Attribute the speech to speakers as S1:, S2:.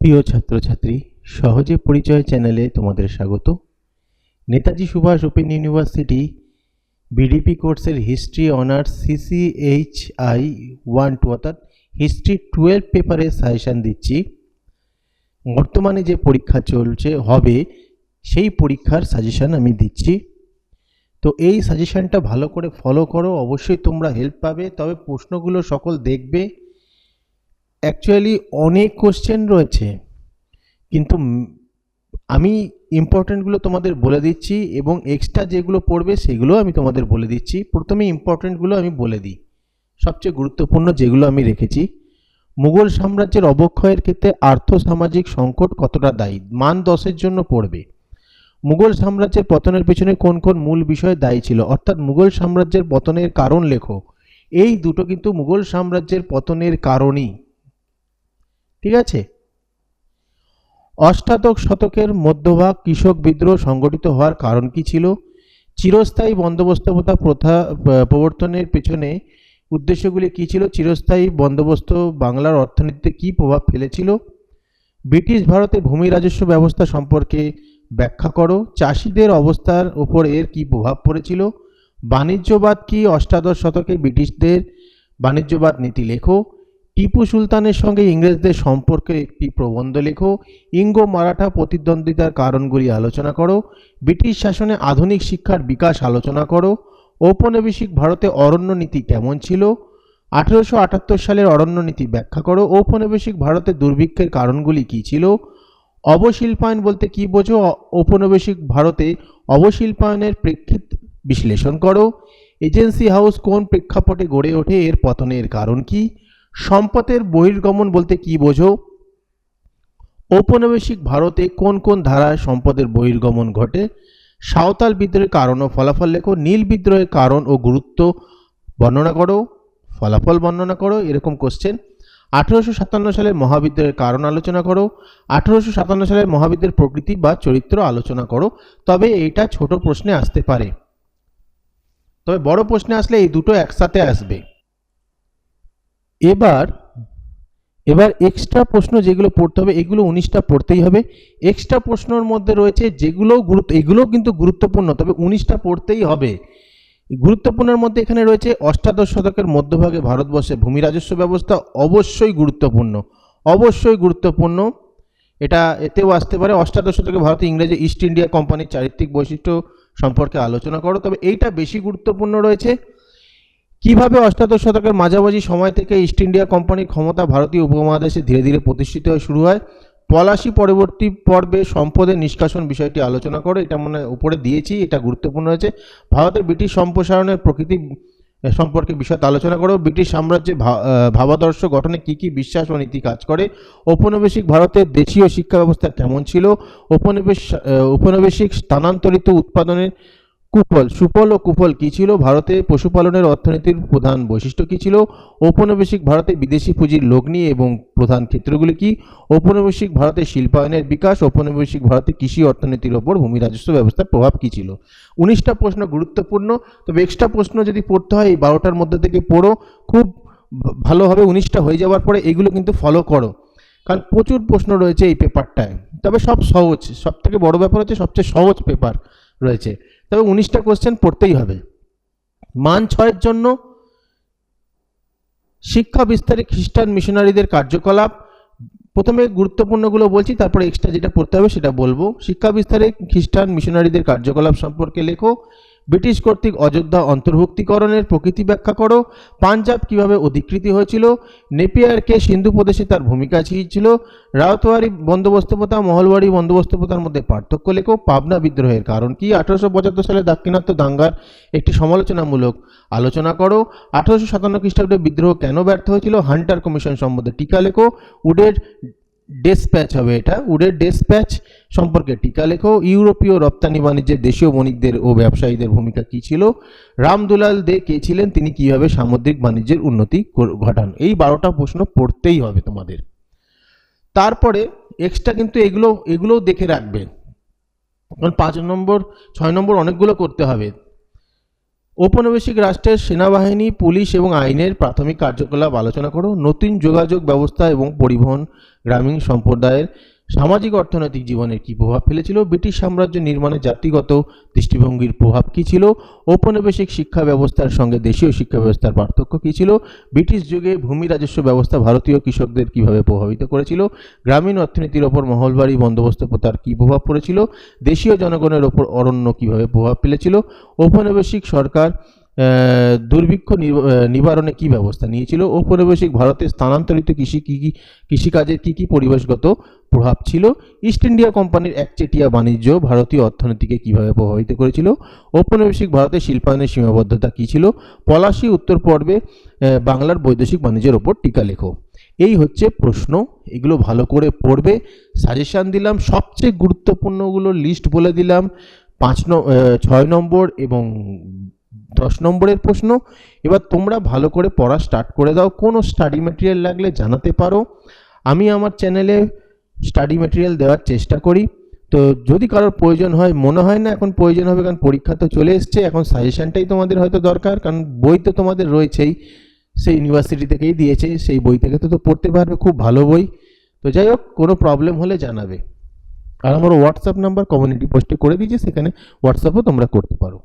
S1: প্রিয় ছাত্রছাত্রী, সহজে পরিচয় চ্যানেলে তোমাদের স্বাগত। Netaji Subhas open university, BDP কোর্সের history, honours, CCHI, one two, অর্থাৎ হিস্ট্রি টুয়েলভ পেপারের সাজেশান দিচ্ছি। বর্তমানে যে পরীক্ষা চলছে, হবে, সেই পরীক্ষার সাজেশান আমি দিচ্ছি। তো এই সাজেশানটা ভালো করে ফলো করো, অবশ্যই তোমরা হেল্প পাবে। তবে প্রশ্নগুলো সকল দেখবে। অ্যাকচুয়ালি অনেক কোশ্চেন রয়েছে। কিন্তু আমি ইম্পর্টেন্টগুলো তোমাদের বলে দিচ্ছি এবং এক্সট্রা যেগুলো পড়বে সেগুলো আমি তোমাদের বলে দিচ্ছি। প্রথমে ইম্পর্টেন্টগুলো আমি বলে দিই। সবচেয়ে গুরুত্বপূর্ণ যেগুলো আমি রেখেছি, মুঘল সাম্রাজ্যের অবক্ষয়ের ক্ষেত্রে আর্থসামাজিক সংকট কতটা দায়ী? মান দশের জন্য পড়বে। মুঘল সাম্রাজ্যের পতনের পেছনে কোন কোন মূল বিষয় দায়ী ছিল? অর্থাৎ মুঘল সাম্রাজ্যের পতনের কারণ লেখো। এই দুটো কিন্তু মুঘল সাম্রাজ্যের পতনের কারণই। ঠিক আছে? অষ্টাদশ শতকের মধ্যভাগ কৃষক বিদ্রোহ সংগঠিত হওয়ার কারণ কি ছিল? চিরস্থায়ী বন্দোবস্ত প্রথা প্রথা প্রবর্তনের পেছনে উদ্দেশ্যগুলি কী ছিল? চিরস্থায়ী বন্দোবস্ত বাংলার অর্থনীতিতে কী প্রভাব ফেলেছিল? ব্রিটিশ ভারতে ভূমি রাজস্ব ব্যবস্থা সম্পর্কে ব্যাখ্যা করো। চাষিদের অবস্থার ওপর এর কী প্রভাব পড়েছিল? বাণিজ্যবাদ কি অষ্টাদশ শতকে ব্রিটিশদের বাণিজ্যবাদ নীতি লেখো। টিপু সুলতানের সঙ্গে ইংরেজদের সম্পর্কে একটি প্রবন্ধ লেখো। ইঙ্গো মারাঠা প্রতিদ্বন্দ্বিতার কারণগুলি আলোচনা করো। ব্রিটিশ শাসনে আধুনিক শিক্ষার বিকাশ আলোচনা করো। ঔপনিবেশিক ভারতে অরণ্য নীতি কেমন ছিল? আঠেরোশো আটাত্তর সালের অরণ্য নীতি ব্যাখ্যা করো। ঔপনিবেশিক ভারতে দুর্ভিক্ষের কারণগুলি কী ছিল? অবশিল্পায়ন বলতে কী বোঝো? ঔপনিবেশিক ভারতে অবশিল্পায়নের প্রেক্ষিত বিশ্লেষণ করো। এজেন্সি হাউস কোন প্রেক্ষাপটে গড়ে ওঠে? এর পতনের কারণ কি? সম্পদের বহির্গমন বলতে কি বোঝো? ঔপনিবেশিক ভারতে কোন কোন ধারায় সম্পদের বহির্গমন ঘটে? সাঁওতাল বিদ্রোহের কারণ ও ফলাফল লেখো। নীল বিদ্রোহের কারণ ও গুরুত্ব বর্ণনা করো। ফলাফল বর্ণনা করো, এরকম কোশ্চেন আঠেরোশো সাতান্ন সালের মহাবিদ্রোহের কারণ আলোচনা করো। আঠেরোশো সাতান্ন সালের মহাবিদ্যের প্রকৃতি বা চরিত্র আলোচনা করো। তবে এইটা ছোট প্রশ্নে আসতে পারে। তবে বড় প্রশ্নে আসলে এই দুটো একসাথে আসবে। এবার এবার এক্সট্রা প্রশ্ন যেগুলো পড়তে হবে, এগুলো উনিশটা পড়তেই হবে। এক্সট্রা প্রশ্নর মধ্যে রয়েছে যেগুলো গুরুত্ব এগুলোও কিন্তু গুরুত্বপূর্ণ, তবে উনিশটা পড়তেই হবে। গুরুত্বপূর্ণের মধ্যে এখানে রয়েছে অষ্টাদশ শতকের মধ্যভাগে ভারতবর্ষে ভূমি রাজস্ব ব্যবস্থা অবশ্যই গুরুত্বপূর্ণ অবশ্যই গুরুত্বপূর্ণ। এটা এতেও আসতে পারে, অষ্টাদশ শতকে ভারতে ইংরেজি ইস্ট ইন্ডিয়া কোম্পানির চারিত্রিক বৈশিষ্ট্য সম্পর্কে আলোচনা করো, তবে এইটা বেশি গুরুত্বপূর্ণ রয়েছে। কীভাবে অষ্টাদশ শতকের মাঝামাঝি সময় থেকে ইস্ট ইন্ডিয়া কোম্পানির ক্ষমতা ভারতীয় উপমহাদেশে ধীরে ধীরে প্রতিষ্ঠিত হয়ে শুরু হয়? পলাশি পরবর্তী পর্বে সম্পদের নিষ্কাশন বিষয়টি আলোচনা করে, এটা মনে উপরে দিয়েছি, এটা গুরুত্বপূর্ণ হয়েছে। ভারতের ব্রিটিশ সম্প্রসারণের প্রকৃতি সম্পর্কে বিষয়তে আলোচনা করো। ব্রিটিশ সাম্রাজ্যে ভাবাদর্শ গঠনে কী কী বিশ্বাস ও নীতি কাজ করে? ঔপনিবেশিক ভারতের দেশীয় শিক্ষা ব্যবস্থা কেমন ছিল? ঔপনিবেশ ঔপনিবেশিক স্থানান্তরিত উৎপাদনের কুফল সুফল ও কুফল কী ছিল? ভারতে পশুপালনের অর্থনীতির প্রধান বৈশিষ্ট্য কী ছিল? ঔপনিবেশিক ভারতে বিদেশি পুঁজির লগ্নি এবং প্রধান ক্ষেত্রগুলি কি? ঔপনিবেশিক ভারতে শিল্পায়নের বিকাশ, ঔপনিবেশিক ভারতে কৃষি অর্থনীতির ওপর ভূমি রাজস্ব ব্যবস্থার প্রভাব কী ছিল? উনিশটা প্রশ্ন গুরুত্বপূর্ণ। তবে এক্সট্রা প্রশ্ন যদি পড়তে হয়, এই বারোটার মধ্যে থেকে পড়ো। খুব ভালোভাবে উনিশটা হয়ে যাওয়ার পরে এগুলো কিন্তু ফলো করো। কারণ প্রচুর প্রশ্ন রয়েছে এই পেপারটায় তবে সব সহজ। সব থেকে বড় ব্যাপার হচ্ছে সবচেয়ে সহজ পেপার রয়েছে। তবে উনিশটা কোশ্চেন পড়তেই হবে। মান ছয়ের জন্য শিক্ষা বিস্তারে খ্রিস্টান মিশনারিদের কার্যকলাপ। প্রথমে গুরুত্বপূর্ণগুলো বলছি, তারপরে এক্সট্রা যেটা পড়তে হবে সেটা বলব। শিক্ষা বিস্তারে খ্রিস্টান মিশনারিদের কার্যকলাপ সম্পর্কে লেখো। ব্রিটিশ কর্তৃক অযোধ্যা অন্তর্ভুক্তিকরণের প্রকৃতি ব্যাখ্যা করো। পাঞ্জাব কীভাবে অধিকৃতি হয়েছিল? নেপিয়ারকে সিন্ধু প্রদেশে তার ভূমিকা ছিল? রাউতওয়ারি বন্দোবস্ত প্রথা মহলবাড়ি বন্দোবস্ত প্রথার মধ্যে পার্থক্য লেখো। পাবনা বিদ্রোহের কারণ কি? আঠারোশো পঁচাত্তর সালে দাক্ষিণাত্য দাঙ্গার একটি সমালোচনামূলক আলোচনা করো। আঠারোশো সাতান্ন খ্রিস্টাব্দে বিদ্রোহ কেন ব্যর্থ হয়েছিল? হান্টার কমিশন সম্বন্ধে টিকা লেখো। উডের ডেসপ্যাচ হবে এটা। উডের ডেসপ্যাচ সম্পর্কে টিকা লেখো। ইউরোপীয় রপ্তানি বাণিজ্যের দেশীয় বণিকদের ও ব্যবসায়ীদের ভূমিকা কী ছিল? রামদুলাল দে কে ছিলেন? তিনি কীভাবে সামুদ্রিক বাণিজ্যের উন্নতি ঘটান? এই বারোটা প্রশ্ন পড়তেই হবে তোমাদের। তারপরে এক্সট্রা কিন্তু এগুলো, এগুলোও দেখে রাখবে। কারণ পাঁচ নম্বর, ছয় নম্বর অনেকগুলো করতে হবে। ঔপনিবেশিক রাষ্ট্রের সেনাবাহিনী, পুলিশ এবং আইনের প্রাথমিক কার্যকলাপ আলোচনা করো। নতুন যোগাযোগ ব্যবস্থা এবং পরিবহন, গ্রামীণ সম্প্রদায়ের সামাজিক অর্থনৈতিক জীবনের কী প্রভাব ফেলেছিল? ব্রিটিশ সাম্রাজ্য নির্মাণে জাতিগত দৃষ্টিভঙ্গির প্রভাব কী ছিল? ঔপনিবেশিক শিক্ষা ব্যবস্থার সঙ্গে দেশীয় শিক্ষা ব্যবস্থার পার্থক্য কী ছিল? ব্রিটিশ যুগে ভূমি রাজস্ব ব্যবস্থা ভারতীয় কৃষকদের কীভাবে প্রভাবিত করেছিল? গ্রামীণ অর্থনীতির ওপর মহলবাড়ি বন্দোবস্ত প্রথার কী প্রভাব পড়েছিল? দেশীয় জনগণের ওপর অরণ্য কীভাবে প্রভাব ফেলেছিল? ঔপনিবেশিক সরকার দুর্ভিক্ষ নিবারণে কী ব্যবস্থা নিয়েছিল? ঔপনিবেশিক ভারতে স্থানান্তরিত কৃষি কী কী, কৃষিকাজের কী কী পরিবেশগত প্রভাব ছিল? ইস্ট ইন্ডিয়া কোম্পানির একচেটিয়া বাণিজ্য ভারতীয় অর্থনীতিকে কীভাবে প্রভাবিত করেছিল? ঔপনিবেশিক ভারতের শিল্পায়নের সীমাবদ্ধতা কী ছিল? পলাশী উত্তর পর্বে বাংলার বৈদেশিক বাণিজ্যের ওপর টিকা লেখো। এই হচ্ছে প্রশ্ন। এগুলো ভালো করে পড়বে। সাজেশান দিলাম। সবচেয়ে গুরুত্বপূর্ণগুলো লিস্ট বলে দিলাম। পাঁচ ন ছয় নম্বর এবং দশ নম্বরের প্রশ্ন, এবার তোমরা ভালো করে পড়া স্টার্ট করে দাও। কোনো স্টাডি ম্যাটেরিয়াল লাগলে জানাতে পারো। আমি আমার চ্যানেলে স্টাডি ম্যাটেরিয়াল দেওয়ার চেষ্টা করি। তো যদি কারোর প্রয়োজন হয়, মনে হয় না এখন প্রয়োজন হবে, কারণ পরীক্ষা তো চলে এসছে, এখন সাজেশনটাই তোমাদের হয়তো দরকার, কারণ বই তো তোমাদের রয়েছেই। সেই ইউনিভার্সিটি থেকেই দিয়েছে, সেই বই থেকে তো তো পড়তে পারবে, খুব ভালো বই। তো যাই হোক, কোনো প্রবলেম হলে জানাবে। আর আমার হোয়াটসঅ্যাপ নাম্বার কমিউনিটি পোস্টে করে দিয়েছে, সেখানে হোয়াটসঅ্যাপও তোমরা করতে পারো।